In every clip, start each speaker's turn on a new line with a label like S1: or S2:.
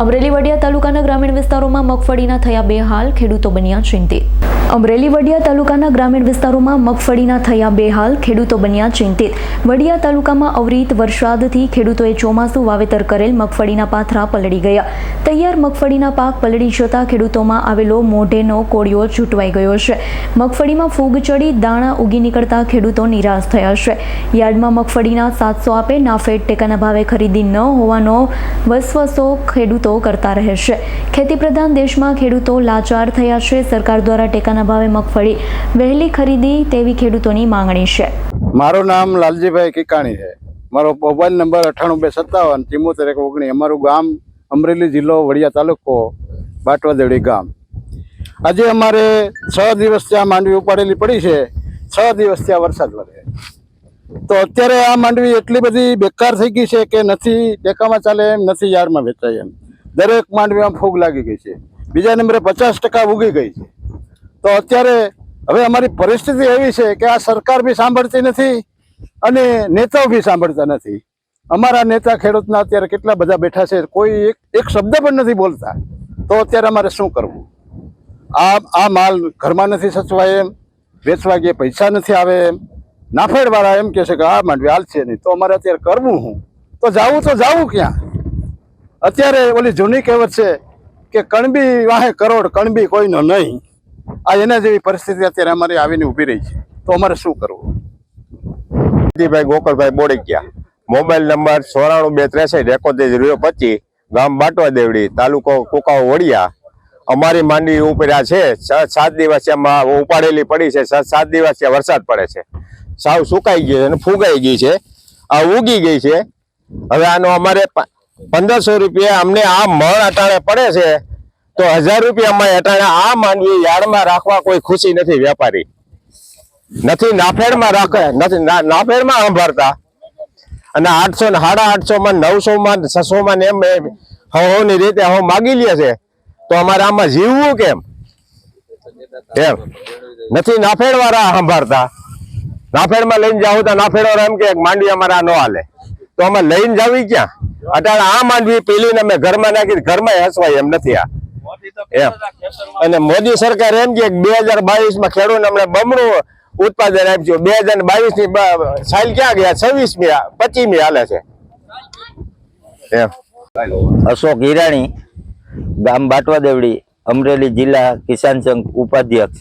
S1: અમરેલી વડિયા તાલુકાના ગ્રામીણ વિસ્તારોમાં મગફળીના થયા બે હાલ ખેડૂતો બન્યા ચિંતિત. અમરેલી વડિયા તાલુકાના ગ્રામીણ વિસ્તારોમાં મગફળીના થયા બે હાલ ખેડૂતો બન્યા ચિંતિત. વડિયા તાલુકામાં અવિરત વરસાદથી ખેડૂતોએ ચોમાસું વાવેતર કરેલ મગફળીના પાથરા પલળી ગયા. તૈયાર મગફળીના પાક પલળી જતા ખેડૂતોમાં આવેલો મોઢેનો કોળિયો છૂટવાઈ ગયો છે. મગફળીમાં ફૂગ ચડી, દાણા ઉગી નીકળતા ખેડૂતો નિરાશ થયા છે. યાર્ડમાં મગફળીના સાતસો આપે નાફેડ ટેકાના ભાવે ખરીદી ન હોવાનો વસવસો ખેડૂતો કરતા રહે છે. ખેતી પ્રધાન દેશમાં ખેડૂતો લાચાર થયા છે. સરકાર દ્વારા ટેકાના ભાવે મગફળી વહેલી ખરીદી તેવી ખેડૂતોની માંગણી છે.
S2: મારું નામ લાલજીભાઈ કિકાણી છે. મારો મોબાઈલ નંબર અઠ્ઠાણું બે સત્તાવન ચિમોતેર એક ઓગણી અમારું ગામ અમરેલી જિલ્લો વડિયા તાલુકો બાટવાદેવડી ગામ. આજે અમારે છ દિવસ ત્યાં માંડવી ઉપાડેલી પડી છે. છ દિવસ ત્યાં વરસાદ વધે તો અત્યારે આ માંડવી એટલી બધી બેકાર થઈ ગઈ છે કે નથી, ટેકામાં ચાલે એમ નથી યાર્ડમાં વેચાય એમ. દરેક માંડવીમાં ફૂગ લાગી ગઈ છે. બીજા નંબરે પચાસ ટકા ઉગી ગઈ છે. તો અત્યારે હવે અમારી પરિસ્થિતિ એવી છે કે આ સરકાર બી સાંભળતી નથી અને નેતાઓ બી સાંભળતા નથી. અમારા નેતા ખેડૂતના અત્યારે કેટલા બધા બેઠા છે, કોઈ એક એક શબ્દ પણ નથી બોલતા. તો અત્યારે અમારે શું કરવું? આ આ માલ ઘરમાં નથી સચવાય એમ, વેચવા ગયે પૈસા નથી આવે એમ. નાફેડવાળા એમ કહે છે કે આ માંડવી હાલશે નહીં. તો અમારે અત્યારે કરવું હું? તો જાવું તો જાવું ક્યાં? અત્યારે ઓલી જૂની કહેવત છે કે કણબી વાહે કરોડ, કણબી કોઈનો નહીં. આ એના જેવી પરિસ્થિતિ અત્યારે અમારે આવીને ઊભી રહી છે. તો અમારે શું કરવું?
S3: ભાઈ ગોકળભાઈ ગયા. મોબાઈલ નંબર ચોરાણું બે ત્રેસઠ એકોતેર જીરો પચીસ, ગામ બાટવા દેવડી તાલુકો કુકાઓ વડિયા. અમારી માંડવી ઉપર્યા છે. છ સાત દિવસ એમાં ઉપાડેલી પડી છે. છ સાત દિવસ વરસાદ પડે છે. સાવ સુકાઈ ગઈ છે અને ફૂગાઈ ગઈ છે. આ ઉગી ગઈ છે. હવે આનો અમારે પંદરસો રૂપિયા અમને આ મળ અટાણે પડે છે. તો હજાર રૂપિયા અમારે અટાણે આ માંડવી યાર્ડમાં રાખવા કોઈ ખુશી નથી વેપારી. નથી નાફેડમાં રાખે નથી નાફેડમાં સંભાળતા. અને આઠસો ને સાડા આઠસો માં નવસો માં છસો માં એમ હોની રીતે હો માગી લે છે. તો અમારે આમાં જીવવું કેમ? એમ. નથી નાફેડ વાળા સંભાળતા. નાફેડમાં લઈને જાવ તો નાફેડ એમ કે માંડવી અમારા ન હાલે. તો અમે લઈને જાવી ક્યાં? અટાણે આ માંડવી પેલી ને અમે ઘરમાં નાખી ઘરમાં હસવાય એમ નથી આ. એમ. અને મોદી સરકાર એમ કે બે હજાર બાવીસમાં ખેડૂત અમને બમણું ઉત્પાદન આપ્યું. બે હજાર બાવીસની સાલ ક્યાં ગયા? છવ્વીસ મી પચીસ મી હાલે છે. એમ.
S4: અશોક હિરાણી ગામ બાટવા દેવડી અમરેલી જિલ્લા કિસાન સંઘ ઉપાધ્યક્ષ.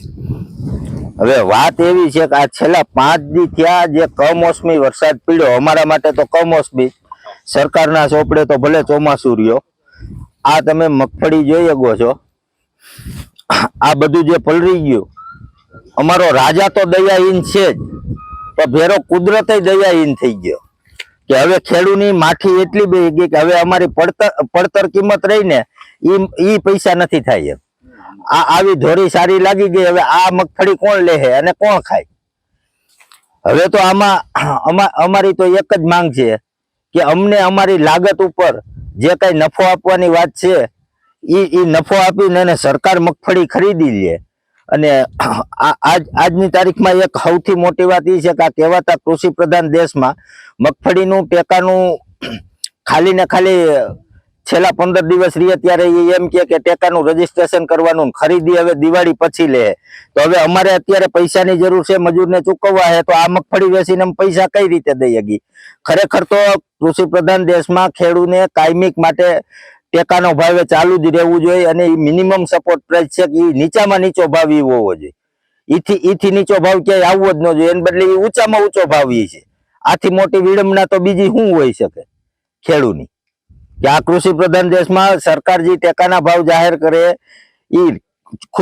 S4: હવે વાત એવી છે કે આ છેલ્લા પાંચ દી થયા જે કમોસમી વરસાદ પીડ્યો અમારા માટે તો કમોસમી. સરકારના ચોપડે તો ભલે ચોમાસું રહ્યો. આ તમે મગફળી જોઈ શકો છો. આ બધું જે પલળી ગયું, અમારો રાજા તો દયાહીન છે જ તો ભેરો કુદરતે દયાહીન થઈ ગયો. કે હવે ખેડૂની માઠી એટલી બે ગઈ કે હવે અમારી પડતર પડતર કિંમત રહીને એ પૈસા નથી થાય એમ. આ આવી ધોરી સારી લાગી ગઈ, હવે આ મગફળી કોણ લેહે અને કોણ ખાય? હવે તો આમાં અમા- અમારી તો એક જ માંગ છે કે અમને અમારી લાગત ઉપર જે કઈ નફો આપવાની વાત છે ઈ ઈ નફો આપીને એને સરકાર મગફળી ખરીદી લે. અને આજ, આજની તારીખમાં એક સૌથી મોટી વાત એ છે કે આ કહેવાતા કૃષિ પ્રધાન દેશમાં મગફળીનું ટેકાનું ખાલી ને ખાલી છેલ્લા પંદર દિવસ રહીએ ત્યારે એ એમ કે ટેકાનું રજીસ્ટ્રેશન કરવાનું ખરીદી હવે દિવાળી પછી લે. તો હવે અમારે અત્યારે પૈસાની જરૂર છે, મજૂરને ચૂકવવા છે તો આ મગફળી વેચીને પૈસા કઈ રીતે દઈ શકીએ? ખરેખર તો કૃષિ પ્રધાન દેશમાં ખેડૂને કાયમિક માટે ટેકાનો ભાવે ચાલુ જ રહેવું જોઈએ અને મિનિમમ સપોર્ટ પ્રાઇસ છે કે એ નીચામાં નીચો ભાવ એ હોવો જોઈએ. ઈથી ઈથી નીચો ભાવ ક્યાંય આવવો જ ન જોઈએ. એને બદલે એ ઊંચામાં ઊંચો ભાવ ઈ છે. આથી મોટી વિડંબના તો બીજી શું હોઈ શકે? ખેડૂની કે આ કૃષિ પ્રધાન દેશમાં સરકાર જે ટેકાના ભાવ જાહેર કરે એ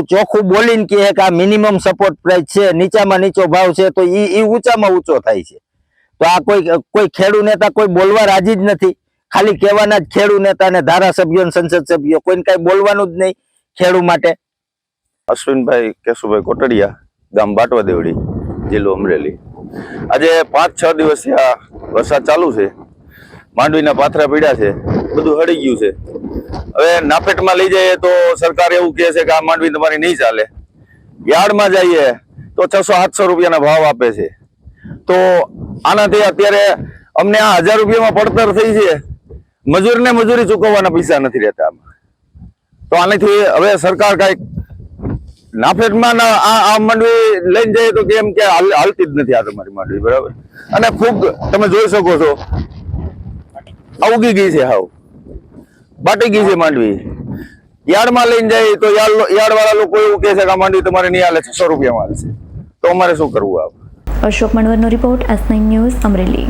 S4: ચોખ્ખું બોલીને કહે કે આ મિનિમમ સપોર્ટ પ્રાઇસ છે, નીચામાં નીચો ભાવ છે, તો એ ઊંચામાં ઊંચો થાય છે. તો આ કોઈ કોઈ ખેડૂત નેતા કોઈ બોલવા રાજી જ નથી. ખાલી કહેવાના જ ખેડૂ નેતા ને ધારાસભ્યો સંસદ સભ્યો, કોઈને કઈ બોલવાનું જ નહીં ખેડૂ માટે.
S5: અશ્વિનભાઈ કેશુભાઈ કોટડિયા, ગામ બાટવા દેવડી જિલ્લો અમરેલી. આજે પાંચ છ દિવસથી આ વરસાદ ચાલુ છે. માંડવીના પાથરા પીડ્યા છે. બધું હળી ગયું છે. હવે નાફેટમાં લઈ જઈએ તો સરકાર એવું કહે છે કે આ માંડવી તમારી નહીં ચાલે. યાર્ડમાં જઈએ તો છસો સાતસો રૂપિયાના ભાવ આપે છે. તો આનાથી અત્યારે અમને આ હજાર રૂપિયામાં પડતર થઈ છે. મજૂરને મજૂરી ચૂકવવાના પૈસા નથી રહેતા તો આનાથી હવે સરકાર કંઈક નાફેટમાં આ આ માંડવી લઈને જાય તો કેમ કે હાલતી જ નથી આ તમારી માંડવી, બરાબર? અને ખૂબ તમે જોઈ શકો છો ઉગી ગઈ છે હાવ. બાટી ગઈ છે માંડવી. યાર્ડમાં લઈને જાય તો યાર્ડ વાળા લોકો એવું કહે છે કે આ માંડવી તમારે નહીં હાલે, છસો રૂપિયામાં હાલશે. તો અમારે શું કરવું આવે
S1: અશોક મણવરનો રિપોર્ટ એસ ન્યૂઝ અમરેલી.